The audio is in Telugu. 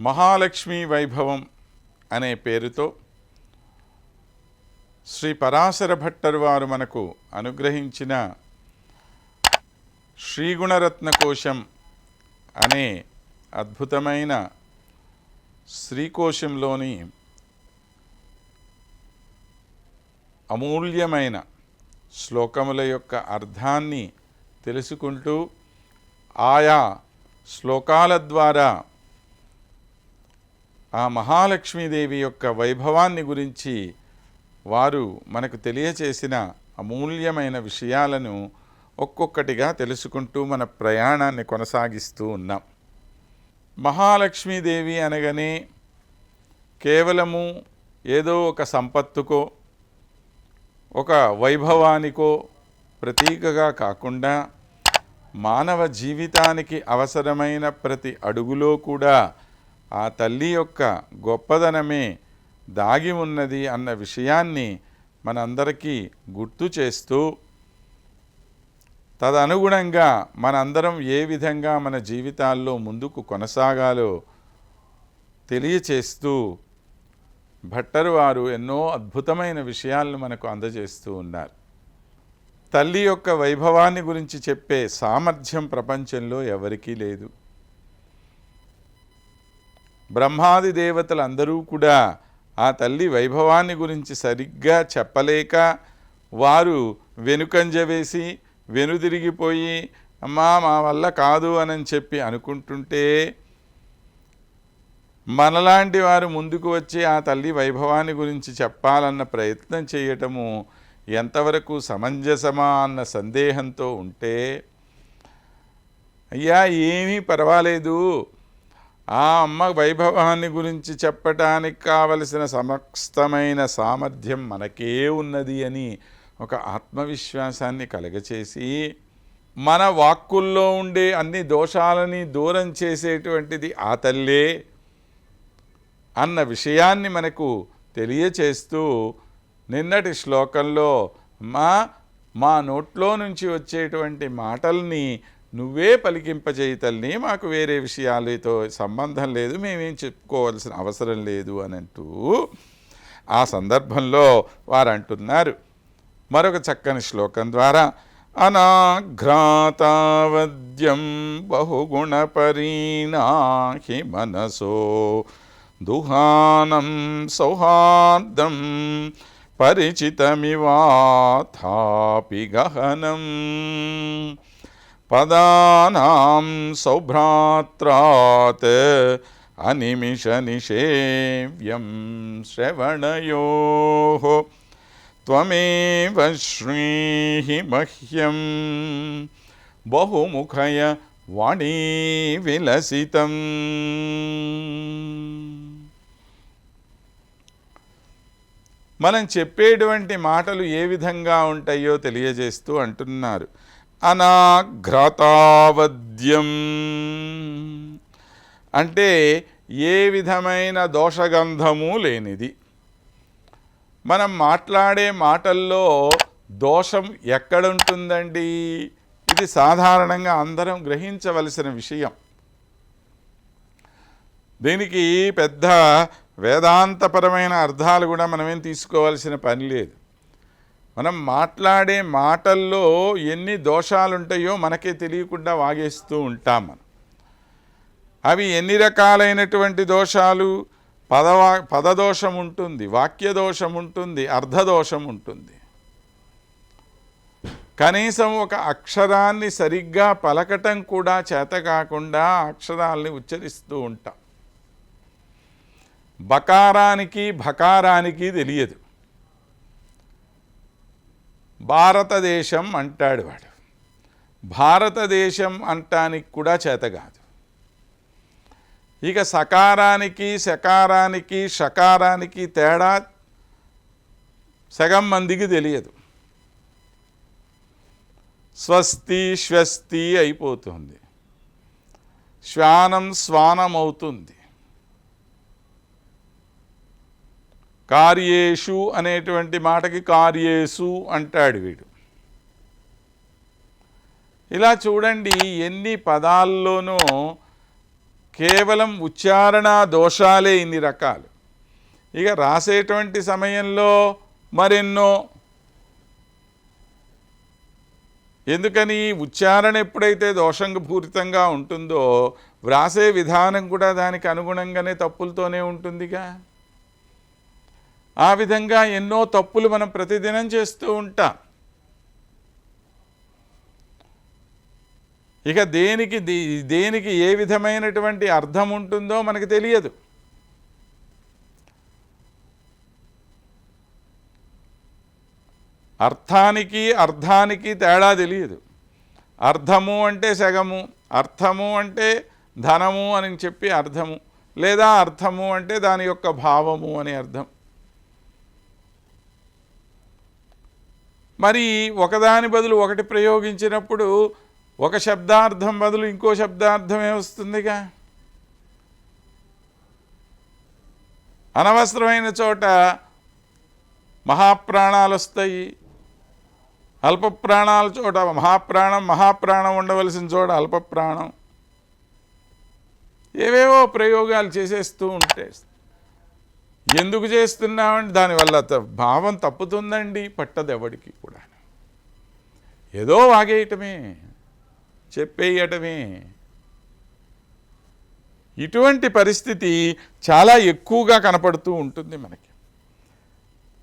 మహాలక్ష్మి వైభవం అనే పేరుతో శ్రీ పరాశర భట్టర్ వారు మనకు అనుగ్రహించిన శ్రీగుణరత్న కోశం అనే అద్భుతమైన శ్రీకోశంలోని అమూల్యమైన శ్లోకముల యొక్క అర్థాన్ని తెలుసుకుంటూ ఆయా శ్లోకాల ద్వారా ఆ మహాలక్ష్మీదేవి యొక్క వైభవాన్ని గురించి వారు మనకు తెలియచేసిన అమూల్యమైన విషయాలను ఒక్కొక్కటిగా తెలుసుకుంటూ మన ప్రయాణాన్ని కొనసాగిస్తూ ఉన్నాం. మహాలక్ష్మీదేవి అనగానే కేవలము ఏదో ఒక సంపత్తుకో ఒక వైభవానికో ప్రతీకగా కాకుండా మానవ జీవితానికి అవసరమైన ప్రతి అడుగులో కూడా ఆ తల్లి యొక్క గొప్పదనమే దాగి ఉన్నది అన్న విషయాన్ని మనందరికీ గుర్తు చేస్తూ తదనుగుణంగా మనందరం ఏ విధంగా మన జీవితాల్లో ముందుకు కొనసాగాలో తెలియచేస్తూ భట్టరు వారు ఎన్నో అద్భుతమైన విషయాలను మనకు అందజేస్తూ ఉన్నారు. తల్లి యొక్క వైభవాన్ని గురించి చెప్పే సామర్థ్యం ప్రపంచంలో ఎవరికీ లేదు. బ్రహ్మాది దేవతలు అందరూ కూడా ఆ తల్లి వైభవాన్ని గురించి సరిగ్గా చెప్పలేక వారు వెనుకంజ వేసి వెనుదిరిగిపోయి అమ్మా మా వల్ల కాదు అని చెప్పి అనుకుంటుంటే మనలాంటి వారు ముందుకు వచ్చి ఆ తల్లి వైభవాన్ని గురించి చెప్పాలన్న ప్రయత్నం చేయటము ఎంతవరకు సమంజసమా అన్న సందేహంతో ఉంటే అయ్యా ఏమీ పర్వాలేదు. ఆ అమ్మ వైభవాన్ని గురించి చెప్పటానికి కావలసిన సమస్తమైన సామర్థ్యం మనకే ఉన్నది అని ఒక ఆత్మవిశ్వాసాన్ని కలగచేసి మన వాక్కుల్లో ఉండే అన్ని దోషాలని దూరం చేసేటువంటిది ఆ తల్లే అన్న విషయాన్ని మనకు తెలియచేస్తూ నిన్నటి శ్లోకంలో మా మా నోట్లో నుంచి వచ్చేటువంటి మాటల్ని నువ్వే పలికింపజేయి తల్లి మాకు వేరే విషయాలతో సంబంధం లేదు మేమేం చెప్పుకోవాల్సిన అవసరం లేదు అని అంటూ ఆ సందర్భంలో వారు అంటున్నారు మరొక చక్కని శ్లోకం ద్వారా అనాఘ్రాతావద్యం బహుగుణపరీణాహి మనసో దుహానం సౌహార్దం పరిచితమివాథాపి గహనం. పదానాం సౌభ్రాత్రాత్ అనిమిష నిషేవ్యం శ్రవణయో త్వమేవ శ్రీహి మహ్యం బహుముఖయ వాణీ విలసితం. మనం చెప్పేటువంటి మాటలు ఏ విధంగా ఉంటాయో తెలియజేస్తూ అంటున్నారు. అనాఘ్రతావద్యం. అంటే ఏ విధమైన దోషగంధము లేనిది. మనం మాట్లాడే మాటల్లో దోషం ఎక్కడుంటుందండి? ఇది సాధారణంగా అందరం గ్రహించవలసిన విషయం. దీనికి పెద్ద వేదాంతపరమైన అర్థాలు కూడా మనమేం తీసుకోవాల్సిన పని లేదు. మనం మాట్లాడే మాటల్లో ఎన్ని దోషాలుంటాయో మనకే తెలియకుండా వాగేస్తూ ఉంటాం మనం. అవి ఎన్ని రకాలైనటువంటి దోషాలు? పదవా పదదోషం ఉంటుంది వాక్యదోషం ఉంటుంది అర్ధదోషం ఉంటుంది కనీసం ఒక అక్షరాన్ని సరిగ్గా పలకటం కూడా చేత కాకుండా అక్షరాల్ని ఉచ్చరిస్తూ ఉంటాం. బకారానికి భకారానికి తెలియదు. భారతదేశం అంటాడు వాడు. భారతదేశం అంటానికి కూడా చేత కాదు. ఇక సకారానికి శకారానికి షకారానికి తేడా సగం మందికి తెలియదు. స్వస్తి శ్వస్తి అయిపోతుంది. శ్వానం శ్వానం అవుతుంది కార్యేషు అనేటువంటి మాటకి కార్యేసు అంటాడు వీడు. ఇలా చూడండి ఎన్ని పదాల్లోనూ కేవలం ఉచ్చారణ దోషాలే ఇన్ని రకాలు. ఇక రాసేటువంటి సమయంలో మరెన్నో? ఎందుకని ఉచ్చారణ ఎప్పుడైతే దోషంగపూరితంగా ఉంటుందో వ్రాసే విధానం కూడా దానికి అనుగుణంగానే తప్పులతోనే ఉంటుందిగా. ఆ విధంగా ఎన్నో తప్పులు మనం ప్రతిదినం చేస్తూ ఉంటాం. ఇక దేనికి దేనికి ఏ విధమైనటువంటి అర్థం ఉంటుందో మనకు తెలియదు. అర్థానికి అర్థానికి తేడా తెలియదు. అర్థము అంటే సగము అర్థము అంటే ధనము అని చెప్పి అర్థము లేదా అర్థము అంటే దాని యొక్క భావము అని అర్థం. మరి ఒకదాని బదులు ఒకటి ప్రయోగించినప్పుడు ఒక శబ్దార్థం బదులు ఇంకో శబ్దార్థమే వస్తుందిగా. అనవసరమైన చోట మహాప్రాణాలు వస్తాయి అల్ప ప్రాణాల చోట మహాప్రాణం మహాప్రాణం ఉండవలసిన చోట అల్ప ప్రాణం ఏవేవో ప్రయోగాలు చేసేస్తూ ఉంటే ఎందుకు చేస్తున్నామంటే దానివల్ల త- భావం తప్పుతుందండి పట్టదు ఎవడికి కూడా. ఏదో వాగేయటమే చెప్పేయటమే. ఇటువంటి పరిస్థితి చాలా ఎక్కువగా కనపడుతూ ఉంటుంది మనకి.